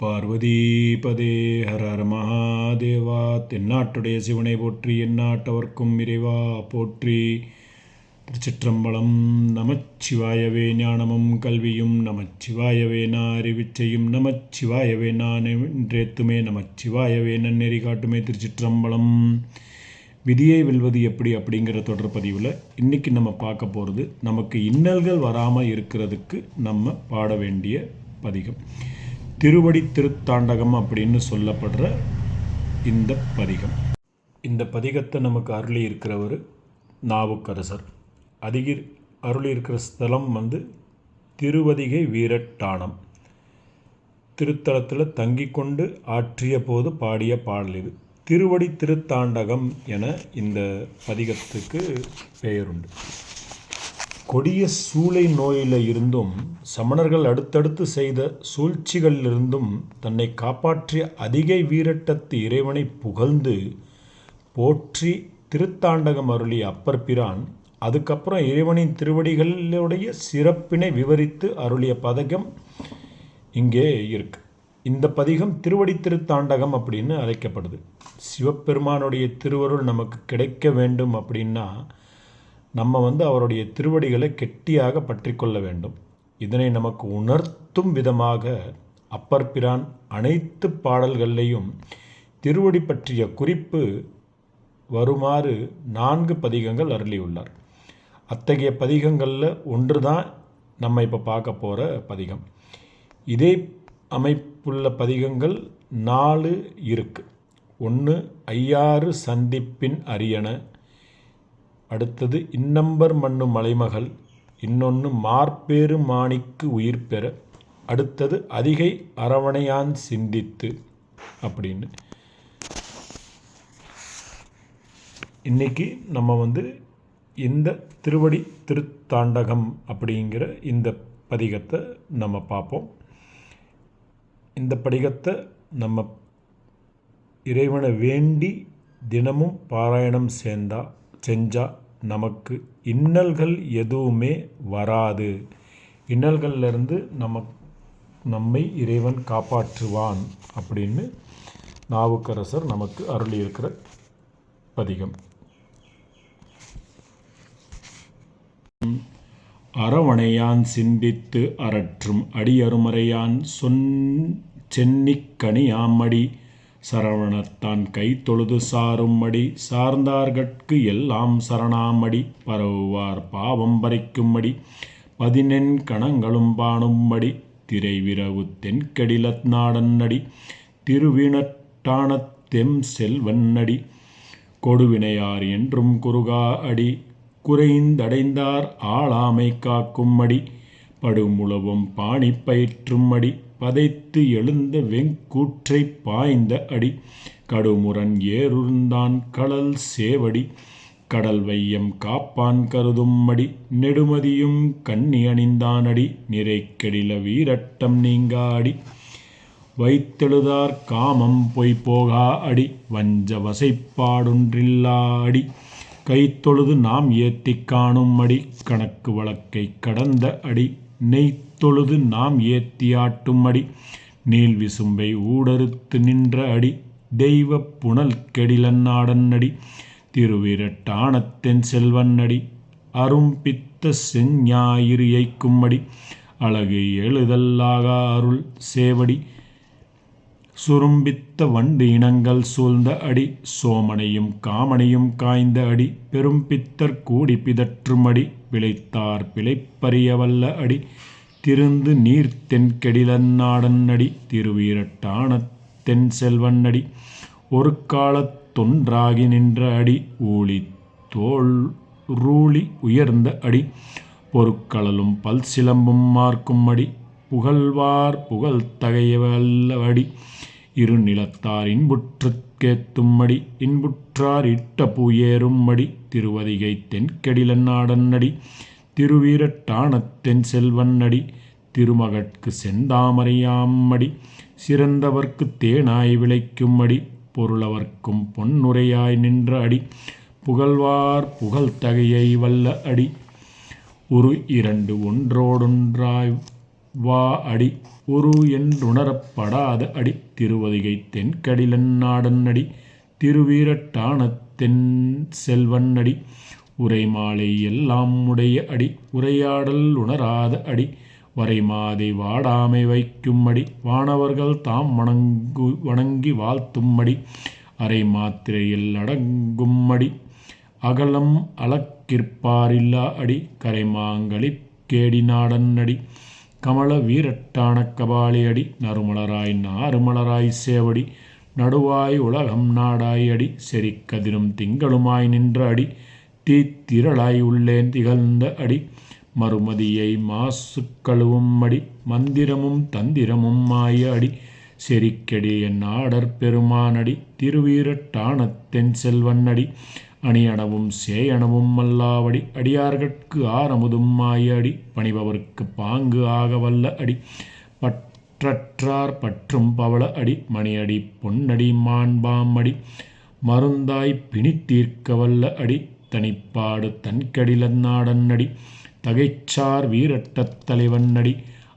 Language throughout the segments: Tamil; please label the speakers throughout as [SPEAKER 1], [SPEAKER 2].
[SPEAKER 1] பார்வதிபதே. ஹர ஹர மகாதேவா தென்னாட்டுடைய சிவனை போற்றி எந்நாட்டவர்க்கும் இறைவா போற்றி. திருச்சிற்றம்பலம் நமச்சிவாயவே ஞானமும் கல்வியும் நமச்சிவாயவே நான் அறிவிச்சையும் நமச்சிவாயவே நான் என்றேத்துமே நமச்சிவாயவே நன்னெறி காட்டுமே திருச்சிற்றம்பலம். விதியை வெல்வது எப்படி அப்படிங்கிற தொடர் பதிவில் இன்றைக்கி நம்ம பார்க்க போகிறது நமக்கு இன்னல்கள் வராமல் இருக்கிறதுக்கு நம்ம பாட வேண்டிய பதிகம். திருவடி திருத்தாண்டகம் அப்படின்னு சொல்லப்படுற இந்த பதிகம். இந்த பதிகத்தை நமக்கு அருளி இருக்கிறவர் நாவுக்கரசர். அதிக அருளி இருக்கிற ஸ்தலம் வந்து திருவதிகை வீரட்டானம் திருத்தலத்தில் தங்கி கொண்டு ஆற்றிய போது பாடிய பாடல் இது. திருவடி திருத்தாண்டகம் என இந்த பதிகத்துக்கு பெயருண்டு. கொடிய சூளை நோயில இருந்தும் சமணர்கள் அடுத்தடுத்து செய்த சூழ்ச்சிகளிலிருந்தும் தன்னை காப்பாற்றிய அதிகை வீரட்டத்து இறைவனை புகழ்ந்து போற்றி திருத்தாண்டகம் அருளிய அப்பர் பிரான் அதுக்கப்புறம் இறைவனின் திருவடிகளுடைய சிறப்பினை விவரித்து அருளிய பதகம் இங்கே இருக்கு. இந்த பதிகம் திருவடி திருத்தாண்டகம் அப்படின்னு அழைக்கப்படுது. சிவபெருமானுடைய திருவருள் நமக்கு கிடைக்க வேண்டும் அப்படின்னா நம்ம வந்து அவருடைய திருவடிகளை கெட்டியாக பற்றிக்கொள்ள வேண்டும். இதனை நமக்கு உணர்த்தும் விதமாக அப்பர் பிரான் அனைத்து பாடல்கள்லையும் திருவடி பற்றிய குறிப்பு வருமாறு நான்கு பதிகங்கள் அருளியுள்ளார். அத்தகைய பதிகங்களில் ஒன்று தான் நம்ம இப்போ பார்க்க போகிற பதிகம். இதே அமைப்புள்ள பதிகங்கள் நாலு இருக்குது ஒன்று ஐயாறு சந்திப்பின் அரியணை அடுத்தது இன்னம்பர் மண்ணு மலைமகள் இன்னொன்று மார்பேறு மாணிக்கு உயிர் பெற அடுத்தது அதிகை அரவணையான் சிந்தித்து அப்படின்னு. இன்றைக்கி நம்ம வந்து இந்த திருவடி திருத்தாண்டகம் அப்படிங்கிற இந்த பதிகத்தை நம்ம பார்ப்போம். இந்த படிகத்தை நம்ம இறைவனை வேண்டி தினமும் பாராயணம் சேர்ந்தா செஞ்சால் நமக்கு இன்னல்கள் எதுவுமே வராது. இன்னல்கள்லேருந்து நமக் நம்மை இறைவன் காப்பாற்றுவான் அப்படின்னு நாவுக்கரசர் நமக்கு அருளியிருக்கிற பதிகம். அரவணையான் சிந்தித்து அரற்றும் அடியருமறையான் சொன் சென்னிக்கணியாமடி சரவணத்தான் கை தொழுது சாரும்மடி சார்ந்தார்கட்கு எல்லாம் சரணாமடி பரவுவார் பாவம் பறிக்கும்படி பதினெண் கணங்களும் பாணும்படி திரைவிரவு தென்கடிலத் நாடன்னடி திருவினட்டானத்தெம் செல்வன்னடி கொடுவினையார் என்றும் குறுகா அடி குறைந்தடைந்தார் ஆளாமை காக்கும்மடி படுமுழவும் பாணி பயிற்றும்மடி பதைத்து எழுந்த வெங்கூற்றை பாய்ந்த அடி. கடுமுரண் ஏறுந்தான் கடல் சேவடி. கடல் வையம் காப்பான் கருதும் அடி. நெடுமதியும் கண்ணி அணிந்தான் அடி. நிறைக்கெடில வீரட்டம் நீங்காடி வைத்தெழுதார் காமம் பொய் போகா அடி. வஞ்ச வசைப்பாடொன்றில்லா அடி. கைத்தொழுது நாம் ஏத்தி காணும் அடி. கணக்கு வழக்கை கடந்த அடி. தொழுது நாம் ஏத்தியாட்டும் அடி. நீள் விசும்பை ஊடறுத்து நின்ற அடி. தெய்வ புனல் கெடிலன்னாடன் அடி. திருவிரட்டானத்தென் செல்வன்னடி அரும்பித்த செஞ்ஞாயிறு எய்க்கும்மடி அழகு எழுதல்லாக அருள் சேவடி. சுரும்பித்த வண்டு இனங்கள் சூழ்ந்த அடி. சோமனையும் காமனையும் காய்ந்த அடி. பெரும்பித்தர் கூடி பிதற்றும் அடி. பிழைத்தார் பிழைப்பறிய வல்ல அடி. திருந்து நீர் அடி திருவீரட்டான தென் செல்வன்னடி ஒரு காலத் தொன்றாகி நின்ற அடி ஊழி தோல் ரூழி உயர்ந்த அடி பொருட்களலும் பல் சிலம்பும் மார்க்கும் அடி புகழ்வார் புகழ் தகையவல்ல அடி இரு நிலத்தார் இன்புற்றுக்கேத்தும்மடி இன்புற்றார் இட்ட பூயேறும்மடி திருவதிகை தென்கெடிலன்னாடன்னடி திருவீரட்டானத்தென் செல்வன்னடி திருமகட்கு செந்தாமரையாம்மடி சிறந்தவர்க்கு தேனாய் விளைக்கும்மடி பொருளவர்க்கும் பொன்னுரையாய் நின்ற அடி புகழ்வார் புகழ் தகையை வல்ல அடி உரு இரண்டு ஒன்றோடொன்றாய் வா அடி உரு என்றுணரப்படாத அடி திருவதிகை தென்கடிலன் நாடன் அடி திருவீரட்டானத்தென் செல்வன் அடி உரைமாலை எல்லாம் உடைய அடி உரையாடல் உணராத அடி வரைமாதை வாடாமை வைக்கும்படி வானவர்கள் தாம் வணங்கு வணங்கி வாழ்த்தும்படி அரை மாத்திரையில் அடங்கும்மடி அகலம் அளக்கிற்பாரில்லா அடி கரைமாங்களி கேடிநாடன் அடி கமல வீரட்டான கபாலி அடி நறுமலராய் நாறுமலராய் சேவடி நடுவாய் உலகம் நாடாய் அடி செரிக்கதிரும் திங்களுமாய் நின்ற அடி தீத்திரளாய் உள்ளேன் திகழ்ந்த அடி. மறுமதியை மாசு கழுவும் அடி. மந்திரமும் தந்திரமும் மாய அடி. செரிக்கடி என் ஆடற் பெருமானடி திருவீரட்டானத்தென் செல்வன்னடி அணியணவும் சேயணவும் மல்லாவடி அடியார்கட்கு ஆரமுதும் மாய அடி. பணிபவர்க்கு பாங்கு ஆக வல்ல அடி. பற்றற்றார் பற்றும் பவள அடி. மணியடி பொன்னடி மாண்பாமடி மருந்தாய் பிணித்தீர்க்க வல்ல அடி. தனிப்பாடு தன்கடிலன் நாடன் அடி தகைச்சார் வீரட்டத் தலைவன்னடி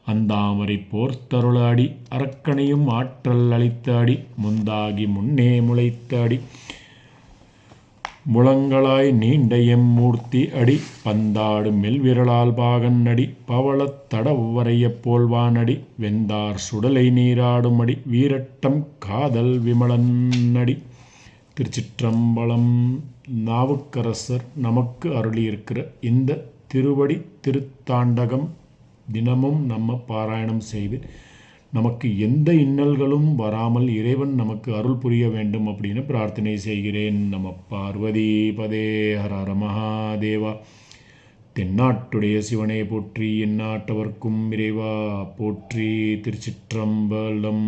[SPEAKER 1] அந்தாமரை போர்த்தருளாடி அரக்கனையும் ஆற்றல் அளித்தாடி முந்தாகி முன்னே முளைத்தாடி முழங்களாய் நீண்ட எம்மூர்த்தி அடி பந்தாடு மெல்விரலால் பாகன் அடி பவளத் தடவரைய போல்வானடி வெந்தார் சுடலை நீராடும் அடி வீரட்டம் காதல் விமலன் அடி திருச்சிற்றம்பலம் நாவுக்கரசர் நமக்கு அருளியிருக்கிற இந்த திருவடி திருத்தாண்டகம் தினமும் நம்ம பாராயணம் செய்து நமக்கு எந்த இன்னல்களும் வராமல் இறைவன் நமக்கு அருள் புரிய வேண்டும் அப்படின்னு பிரார்த்தனை செய்கிறேன். நம பார்வதி பதே ஹர மகாதேவா. தென்னாட்டுடைய சிவனை போற்றி எந்நாட்டவர்க்கும் இறைவா போற்றி திருச்சிற்றம்பலம்.